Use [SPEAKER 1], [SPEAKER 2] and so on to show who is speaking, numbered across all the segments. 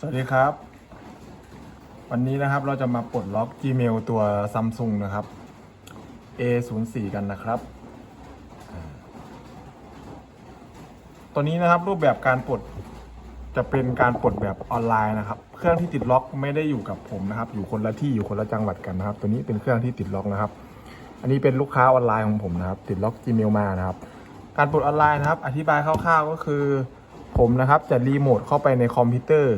[SPEAKER 1] สวัสดีครับ วันนี้นะครับเราจะมาปลดล็อก Gmail ตัว Samsung นะครับ A04 กันนะครับ ตัวนี้นะครับรูปแบบการปลดจะเป็นการปลดแบบออนไลน์นะครับ เครื่องที่ติดล็อกไม่ได้อยู่กับผมนะครับ อยู่คนละที่อยู่คนละจังหวัดกันนะครับ ตัวนี้เป็นเครื่องที่ติดล็อกนะครับ อันนี้เป็นลูกค้าออนไลน์ของผมนะครับ ติดล็อก Gmail มานะครับ การปลดออนไลน์นะครับ อธิบายคร่าวๆก็คือผมนะครับจะรีโมทเข้าไปในคอมพิวเตอร์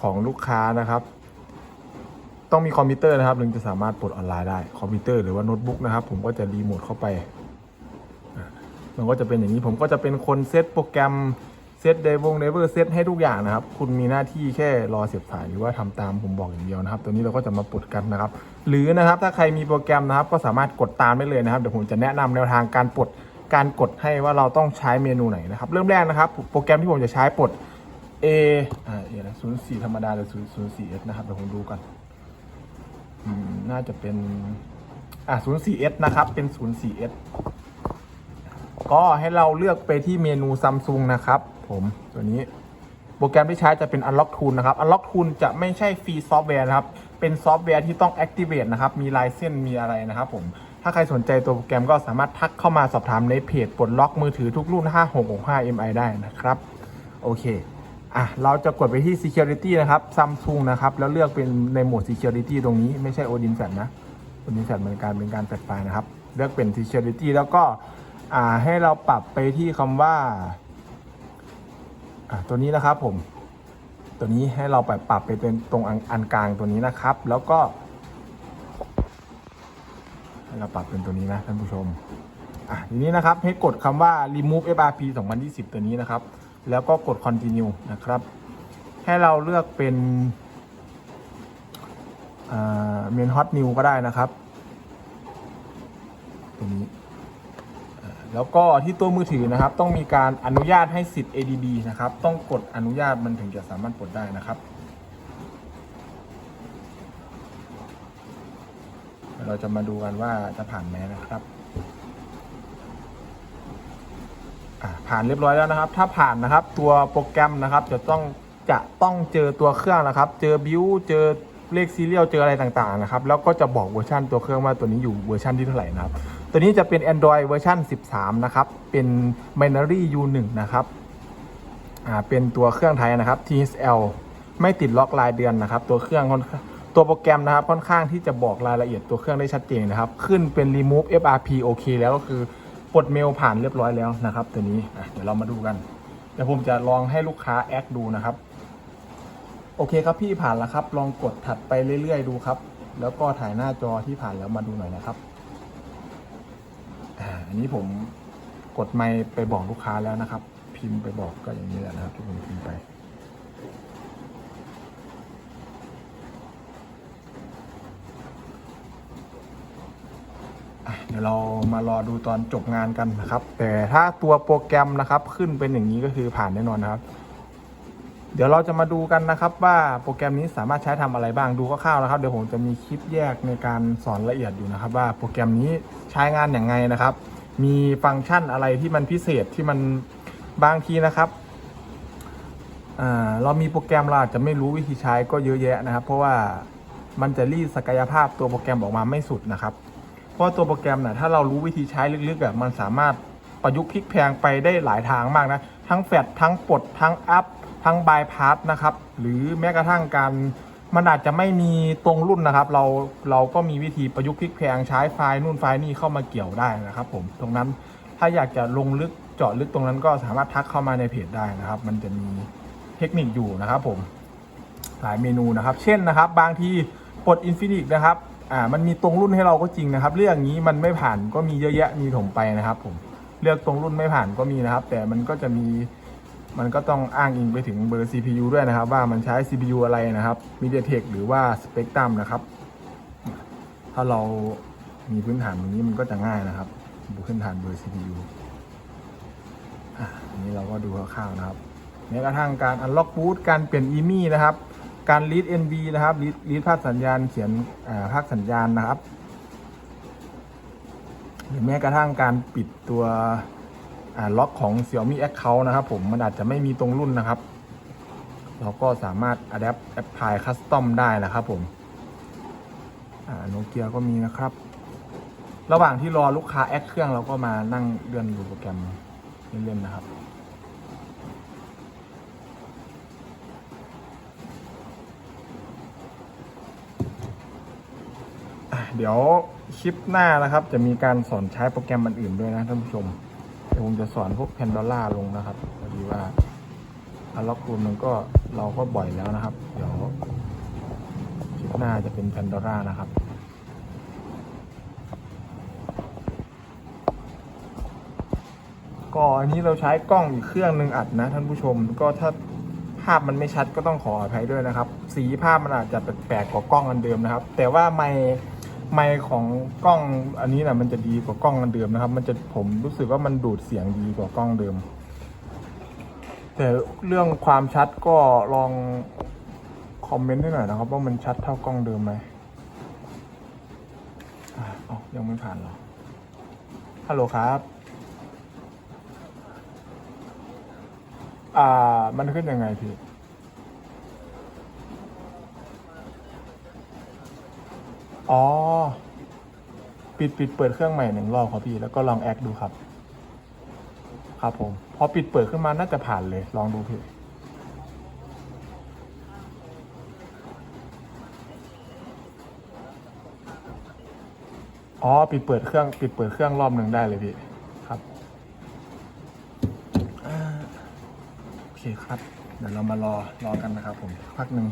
[SPEAKER 1] ของลูกค้านะครับ ต้องมีคอมพิวเตอร์นะครับ ถึงจะสามารถปลดออนไลน์ได้ คอมพิวเตอร์หรือว่าโน้ตบุ๊กนะครับ ผมก็จะรีโมทเข้าไปอะมันก็จะเป็นอย่างนี้ผมก็จะเป็นคนเซตโปรแกรมเซตเดวงเดเวอร์เซตให้ทุกอย่างนะครับ คุณมีหน้าที่แค่รอเสียบสายหรือว่าทำตามผมบอกอย่างเดียวนะครับ ตัวนี้เราก็จะมาปลดกันนะครับ หรือนะครับถ้าใครมีโปรแกรมนะครับ ก็สามารถกดตามได้เลยนะครับ เดี๋ยวผมจะแนะนำแนวทางการปลดการกดให้ว่าเราต้องใช้เมนูไหนนะครับ เริ่มแรกนะครับ โปรแกรมที่ผมจะใช้ปลด A อ่า A นะศูนย์สี่ธรรมดาหรือศูนย์ศูนย์สี่เอสนะครับเดี๋ยวผมดูกันอืมน่าจะเป็น อ่าศูนย์สี่เอสนะครับ เป็นศูนย์สี่เอสก็ให้เราเลือกไปที่เมนูซัมซุงนะครับ ผมตัวนี้โปรแกรมที่ใช้จะเป็น Unlock Tool นะครับ Unlock Tool จะไม่ใช่ฟรีซอฟต์แวร์นะครับ เป็นซอฟต์แวร์ที่ต้อง Activate นะครับ มีลายเส้นมีอะไรนะครับผม ถ้าใครสนใจตัวโปรแกรมก็สามารถทักเข้ามาสอบถามในเพจปลดล็อกมือถือทุกรุ่น 5665 MI ได้นะครับ โอเค อะเราจะกดไปที่ Security นะครับ Samsung นะครับ แล้วเลือกเป็นในโหมด Security ตรงนี้ไม่ใช่ Odin Fat นะ Odin Fat เป็นการเป็นการแฟลชไฟล์นะครับ เลือกเป็น Security แล้วก็อ่าให้เราปรับไปที่คำว่าอะตัวนี้นะครับผม ตัวนี้ให้เราไปปรับไปเป็นตรงอันอันกลางตัวนี้นะครับ แล้วก็ให้เราปรับเป็นตัวนี้นะท่านผู้ชมอะทีนี้นะครับให้กดคำว่า remove FRP 2020 ตัวนี้นะครับ แล้วก็กด continue นะครับ ให้เราเลือกเป็นเมน hot new ก็ได้นะครับตัวนี้แล้วก็ที่ตัวมือถือนะครับ ต้องมีการอนุญาตให้สิทธิ์ ADB นะครับ ต้องกดอนุญาตมันถึงจะสามารถปลดได้นะครับ เราจะมาดูกันว่าจะผ่านไหมนะครับอะ ผ่านเรียบร้อยแล้วนะครับ ถ้าผ่านนะครับตัวโปรแกรมนะครับจะต้องจะต้องเจอตัวเครื่องนะครับ เจอบิวเจอเลขซีเรียลเจออะไรต่างๆนะครับ แล้วก็จะบอกเวอร์ชันตัวเครื่องว่าตัวนี้อยู่เวอร์ชันที่เท่าไหร่นะครับ ตัวนี้จะเป็น Android เวอร์ชัน13 นะครับ เป็น Binary U1 นะครับ อ่า เป็นตัวเครื่องไทยนะครับ TSL ไม่ติดล็อกรายเดือนนะครับ ตัวเครื่องค่อนข้างตัวโปรแกรมนะครับค่อนข้างที่จะบอกรายละเอียดตัวเครื่องได้ชัดเจนนะครับ ขึ้นเป็น remove FRP โอเคแล้วก็คือ ปลดเมลผ่านเรียบร้อยแล้วนะครับ ตัวนี้เดี๋ยวเรามาดูกันเดี๋ยวผมจะลองให้ลูกค้าแอคดูนะครับ โอเคครับพี่ผ่านแล้วครับ ลองกดถัดไปเรื่อยๆดูครับ แล้วก็ถ่ายหน้าจอที่ผ่านแล้วมาดูหน่อยนะครับอันนี้ผมกดไม์ไปบอกลูกค้าแล้วนะครับ พิมพ์ไปบอกก็อย่างนี้แหละนะครับที่ผมพิมพ์ไป อะเดี๋ยวเรามารอดูตอนจบงานกันนะครับ แต่ถ้าตัวโปรแกรมนะครับ ขึ้นเป็นอย่างนี้ก็คือผ่านแน่นอนนะครับ เดี๋ยวเราจะมาดูกันนะครับ ว่าโปรแกรมนี้สามารถใช้ทำอะไรบ้างดูคร่าวๆนะครับ เดี๋ยวผมจะมีคลิปแยกในการสอนละเอียดอยู่นะครับ ว่าโปรแกรมนี้ใช้งานอย่างไงนะครับ มีฟังก์ชันอะไรที่มันพิเศษที่มันบางทีนะครับอ่าเรามีโปรแกรมเราอาจจะไม่รู้วิธีใช้ก็เยอะแยะนะครับ เพราะว่ามันจะรีดศักยภาพตัวโปรแกรมออกมาไม่สุดนะครับ เพราะตัวโปรแกรมเนี่ยถ้าเรารู้วิธีใช้ลึกๆอะมันสามารถประยุกต์พลิกแพลงไปได้หลายทางมากนะทั้งแฟดทั้งปลดทั้งอัพทั้งบายพาสนะครับหรือแม้กระทั่งการมันอาจจะไม่มีตรงรุ่นนะครับ เราเราก็มีวิธีประยุกต์พลิกแพลงใช้ไฟล์นู่นไฟล์นี่เข้ามาเกี่ยวได้นะครับ ผมตรงนั้นถ้าอยากจะลงลึกเจาะลึกตรงนั้นก็สามารถทักเข้ามาในเพจได้นะครับ มันจะมีเทคนิคอยู่นะครับผมหลายเมนูนะครับ เช่นนะครับ บางทีปลดอินฟินิตนะครับ อ่ามันมีตรงรุ่นให้เราก็จริงนะครับ เรื่องนี้มันไม่ผ่านก็มีเยอะแยะมีถมไปนะครับ ผมเลือกตรงรุ่นไม่ผ่านก็มีนะครับ แต่มันก็จะมีมันก็ต้องอ้างอิงไปถึงเบอร์ CPU ด้วยนะครับ ว่ามันใช้ CPU อะไรนะครับ MediaTek หรือว่า Spectrum นะครับ ถ้าเรามีพื้นฐานตรงนี้มันก็จะง่ายนะครับดูพื้นฐานเบอร์ CPU อะอันนี้เราก็ดูคร่าวๆนะครับแม้กระทั่งการ unlock boot การเปลี่ยน EMI นะครับ การ read NV นะครับ read read ภาคสัญญาณเขียนภาคสัญญาณนะครับหรือแม้กระทั่งการปิดตัวล็อกของ Xiaomi Account นะครับ ผมมันอาจจะไม่มีตรงรุ่นนะครับ เราก็สามารถ adapt apply custom ได้นะครับผมโนเกียก็มีนะครับ ระหว่างที่รอลูกค้าแอดเครื่องเราก็มานั่งเลื่อนดูโปรแกรมเล่นๆนะครับ เดี๋ยวคลิปหน้านะครับ จะมีการสอนใช้โปรแกรมอันอื่นด้วยนะท่านผู้ชม เดี๋ยวผมจะสอนพวกแพนดอล่าลงนะครับพอดีว่าอาล็อกรูมมันก็เราก็บ่อยแล้วนะครับ เดี๋ยวคลิปหน้าจะเป็นแพนดอล่านะครับก็อันนี้เราใช้กล้องอีกเครื่องหนึ่งอัดนะท่านผู้ชมก็ถ้าภาพมันไม่ชัดก็ต้องขออภัยด้วยนะครับ สีภาพมันอาจจะแปลกๆกว่ากล้องอันเดิมนะครับ แต่ว่าไมค์ ไมค์ของกล้องอันนี้นะมันจะดีกว่ากล้องอันเดิมนะครับ มันจะผมรู้สึกว่ามันดูดเสียงดีกว่ากล้องเดิม แต่เรื่องความชัดก็ลองคอมเมนต์ให้หน่อยนะครับ ว่ามันชัดเท่ากล้องเดิมไหมอะเอ้ายังไม่ผ่านหรอฮัลโหลครับอ่ามันขึ้นยังไงพี่ อ๋อ ปิดปิดเปิดเครื่องใหม่หนึ่งรอบครับพี่ แล้วก็ลองแอคดูครับ ครับผม พอปิดเปิดขึ้นมาน่าจะผ่านเลย ลองดูพี่ อ๋อ ปิดเปิดเครื่อง ปิดเปิดเครื่องรอบหนึ่งได้เลยพี่ ครับโอเคครับ เดี๋ยวเรามารอ รอกันนะครับผม พักหนึ่ง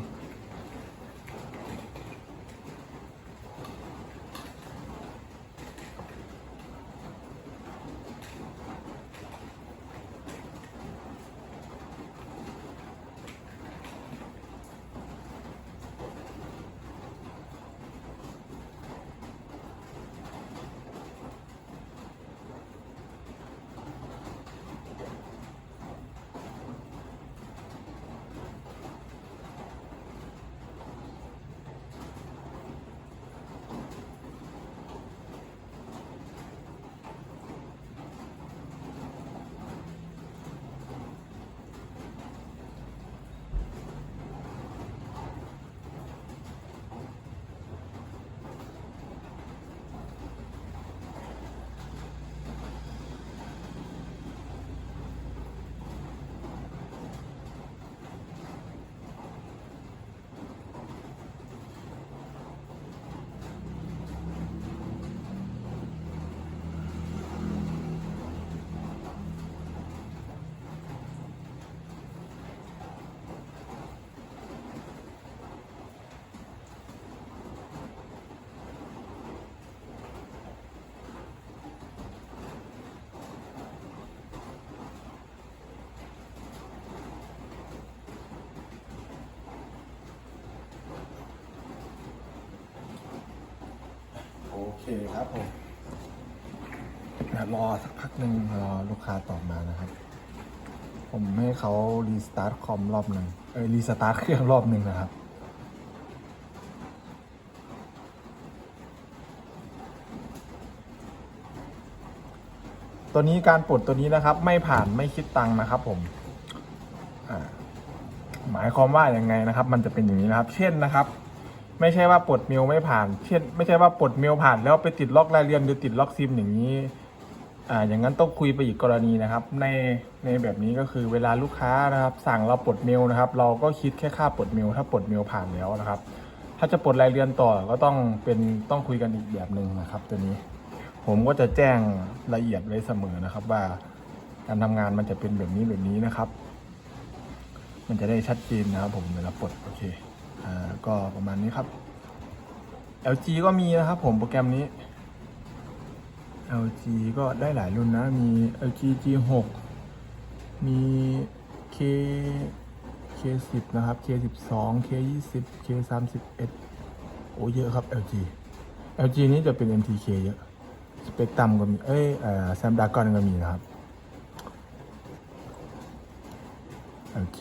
[SPEAKER 1] เคครับผมรอสักพักหนึ่งรอลูกค้าตอบมานะครับ ผมให้เขารีสตาร์ทคอมรอบหนึ่งเอ้รีสตาร์ทเครื่องรอบหนึ่งนะครับตัวนี้การปลดตัวนี้นะครับไม่ผ่านไม่คิดตังค์นะครับผมหมายความว่าอย่างไงนะครับ มันจะเป็นอย่างนี้นะครับ เช่นนะครับ ไม่ใช่ว่าปลดเมลไม่ผ่าน เช่น ไม่ใช่ว่าปลดเมลผ่านแล้วไปติดล็อกรายเรียนหรือติดล็อกซิมอย่างนี้อ่าอย่างนั้นต้องคุยไปอีกกรณีนะครับ ในในแบบนี้ก็คือเวลาลูกค้านะครับ สั่งเราปลดเมลนะครับ เราก็คิดแค่ค่าปลดเมลถ้าปลดเมลผ่านแล้วนะครับ ถ้าจะปลดรายเรียนต่อก็ต้องเป็นต้องคุยกันอีกแบบหนึ่งนะครับ ตัวนี้ ผมก็จะแจ้งละเอียดไว้เสมอนะครับ ว่าการทำงานมันจะเป็นแบบนี้แบบนี้นะครับ มันจะได้ชัดเจนนะครับ ผมเวลาปลดโอเค อ่าก็ประมาณนี้ครับ LG ก็มีนะครับผมโปรแกรมนี้ LG ก็ได้หลายรุ่นนะ มี LG G6 มี K K10 นะครับ K12 K20 K31 โอ้เยอะครับ LG LG นี้จะเป็น MTK เยอะสเปกตัมก็มี เอ้ยเอ่อแซมดากอนก็มีนะครับ LG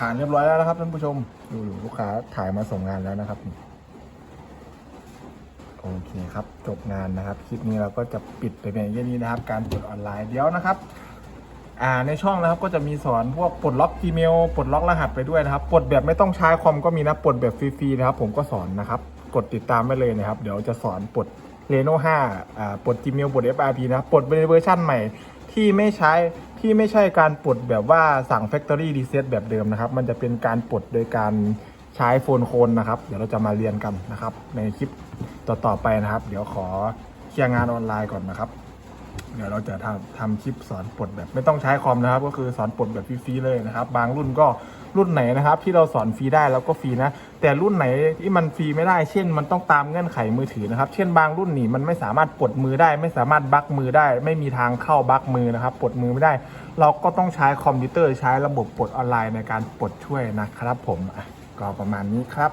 [SPEAKER 1] ผ่านเรียบร้อยแล้วนะครับท่านผู้ชม ดูลูกค้าถ่ายมาส่งงานแล้วนะครับ โอเคครับ จบงานนะครับ คลิปนี้เราก็จะปิดไปเพียงแค่นี้นะครับ การปลดออนไลน์เดี๋ยวนะครับ อ่าในช่องนะครับก็จะมีสอนพวกปลดล็อก Gmail ปลดล็อกรหัสไปด้วยนะครับ ปลดแบบไม่ต้องใช้คอมก็มีนะ ปลดแบบฟรีๆนะครับ ผมก็สอนนะครับ กดติดตามไว้เลยนะครับ เดี๋ยวจะสอนปลด Reno 5อ่าปลด Gmail ปลด FRP นะครับ ปลดในเวอร์ชั่นใหม่ ที่ไม่ใช้ที่ไม่ใช่การปลดแบบว่าสั่ง Factory Reset แบบเดิมนะครับ มันจะเป็นการปลดโดยการใช้โฟนโคนนะครับ เดี๋ยวเราจะมาเรียนกันนะครับ ในคลิปต่อๆไปนะครับ เดี๋ยวขอเคลียร์งานออนไลน์ก่อนนะครับ เดี๋ยวเราจะทำทำคลิปสอนปลดแบบไม่ต้องใช้คอมนะครับ ก็คือสอนปลดแบบฟรีๆเลยนะครับ บางรุ่นก็ รุ่นไหนนะครับ ที่เราสอนฟรีได้เราก็ฟรีนะ แต่รุ่นไหนที่มันฟรีไม่ได้ เช่น มันต้องตามเงื่อนไขมือถือนะครับ เช่นบางรุ่นนี่มันไม่สามารถปลดมือได้ ไม่สามารถบั๊กมือได้ ไม่มีทางเข้าบั๊กมือนะครับปลดมือไม่ได้ เราก็ต้องใช้คอมพิวเตอร์ใช้ระบบปลดออนไลน์ในการปลดช่วยนะครับ ผมก็ประมาณนี้ครับ